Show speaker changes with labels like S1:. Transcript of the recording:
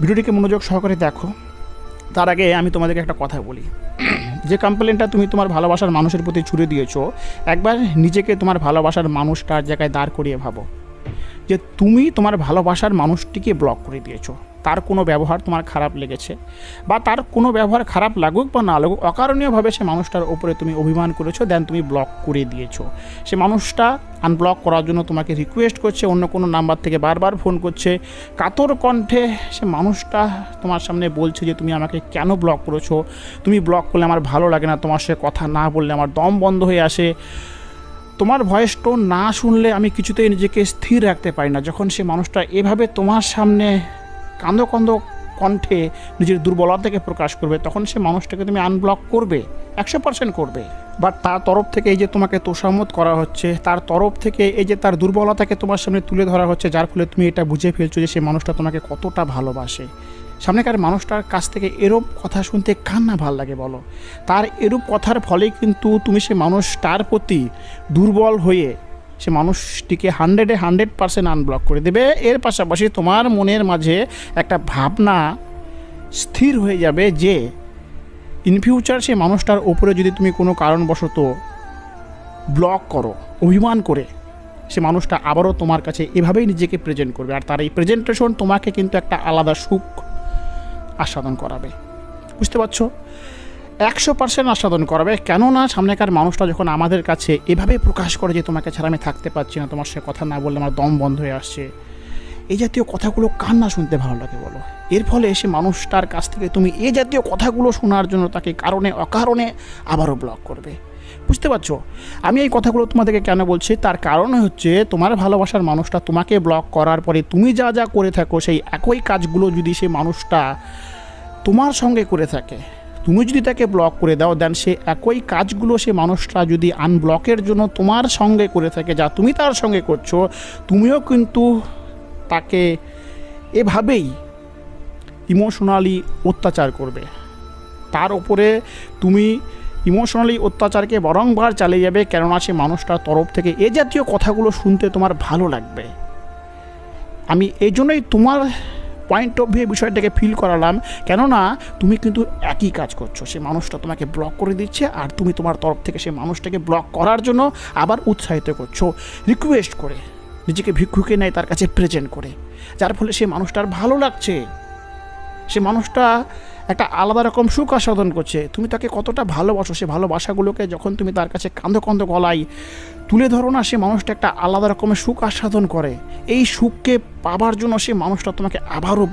S1: ভিডিওটিকে মনোযোগ সহকারে দেখো। তার আগে আমি তোমাদেরকে একটা কথা বলি। যে কমপ্লেনটা তুমি তোমার ভালোবাসার মানুষের প্রতি ছুড়ে দিয়েছ, একবার নিজেকে তোমার ভালোবাসার মানুষটার জায়গায় দাঁড় করিয়ে ভাবো। যে তুমি তোমার ভালোবাসার মানুষটিকে ব্লক করে দিয়েছ। তার কোনো ব্যবহার তোমার খারাপ লেগেছে? বা তার কোনো ব্যবহার খারাপ লাগুক বা না লাগুক, অকারণীয়ভাবে সে মানুষটার উপরে তুমি অভিমান করেছ দেন তুমি ব্লক করে দিয়েছ। সে মানুষটা আনব্লক করার জন্য তোমাকে রিকোয়েস্ট করছে, অন্য কোনো নাম্বার থেকে বারবার ফোন করছে। কাতর কণ্ঠে সে মানুষটা তোমার সামনে বলছে যে, তুমি আমাকে কেন ব্লক করেছ? তুমি ব্লক করলে আমার ভালো লাগে না, তোমার সে কথা না বললে আমার দম বন্ধ হয়ে আসে। তোমার ভয়েস টোন না শুনলে আমি কিছুতেই নিজেকে স্থির রাখতে পারি না। যখন সে মানুষটা এভাবে তোমার সামনে কান্দ কান্দ কণ্ঠে নিজের দুর্বলতাকে প্রকাশ করবে, তখন সে মানুষটাকে তুমি আনব্লক করবে, একশো পার্সেন্ট করবে। বাট তার তরফ থেকে এই যে তোমাকে তোষামত করা হচ্ছে, তার তরফ থেকে এই যে তার দুর্বলতাকে তোমার সামনে তুলে ধরা হচ্ছে, যার ফলে তুমি এটা বুঝে ফেলছো যে সে মানুষটা তোমাকে কতটা ভালোবাসে। সামনেকার মানুষটার কাছ থেকে এরূপ কথা শুনতে কার না ভালো লাগে, বলো। তার এরূপ কথার ফলে কিন্তু তুমি সে মানুষটার প্রতি দুর্বল হয়ে সে মানুষটিকে হান্ড্রেডে হান্ড্রেড পার্সেন্ট আনব্লক করে দেবে। এর পাশাপাশি তোমার মনের মাঝে একটা ভাবনা স্থির হয়ে যাবে যে ইন ফিউচার সে মানুষটার ওপরে যদি তুমি কোনো কারণবশত ব্লক করো, অভিমান করে, সে মানুষটা আবারও তোমার কাছে এভাবেই নিজেকে প্রেজেন্ট করবে। আর তার এই প্রেজেন্টেশন তোমাকে কিন্তু একটা আলাদা সুখ আস্বাদন করাবে। বুঝতে পারছ? একশো পার্সেন্ট আস্বাদন করাবে। কেননা সামনেকার মানুষটা যখন আমাদের কাছে এভাবে প্রকাশ করে যে তোমাকে ছাড়া আমি থাকতে পারছি না, তোমার সে কথা না বললে আমার দম বন্ধ হয়ে আসছে, এই জাতীয় কথাগুলো কার না শুনতে ভালো লাগে বলো? এর ফলে সে মানুষটার কাছ থেকে তুমি এ জাতীয় কথাগুলো শোনার জন্য তাকে কারণে, অকারণে আবারও ব্লক করবে। বুঝতে পারছ? আমি এই কথাগুলো তোমাদেরকে কেন বলছি? তার কারণ হচ্ছে তোমার ভালোবাসার মানুষটা তোমাকে ব্লক করার পরে তুমি যা যা করে থাকো, সেই একই কাজগুলো যদি সে মানুষটা তোমার সঙ্গে করে থাকে, তুমি যদি তাকে ব্লক করে দাও দেন সে একই কাজগুলো সে মানুষটা যদি আনব্লকের জন্য তোমার সঙ্গে করে থাকে, যা তুমি তার সঙ্গে করছ, তুমিও কিন্তু তাকে এভাবেই ইমোশনালি অত্যাচার করবে। তার উপরে তুমি ইমোশনালি অত্যাচারকে বরংবার চালিয়ে যাবে কেননা সে মানুষটার তরফ থেকে এ জাতীয় কথাগুলো শুনতে তোমার ভালো লাগবে। আমি এই জন্যই তোমার পয়েন্ট অফ ভিউ বিষয়টাকে ফিল করালাম, কেননা তুমি কিন্তু একই কাজ করছ। সে মানুষটা তোমাকে ব্লক করে দিচ্ছে আর তুমি তোমার তরফ থেকে সে মানুষটাকে ব্লক করার জন্য আবার উৎসাহিত করছ। রিকোয়েস্ট করে, নিজেকে ভিক্ষুকে নেয় তার কাছে প্রেজেন্ট করে, যার ফলে সে মানুষটার ভালো লাগছে। সে মানুষটা একটা আলাদা রকম সুখ আস্বাদন করছে। তুমি তাকে কতটা ভালোবাসো, সে ভালোবাসাগুলোকে যখন তুমি তার কাছে কাঁধো কাঁধো গলায় তুলে ধরো না, সে মানুষটা একটা আলাদা রকমের সুখ আস্বাদন করে। এই সুখকে পাবার জন্য সে মানুষটা তোমাকে আবারও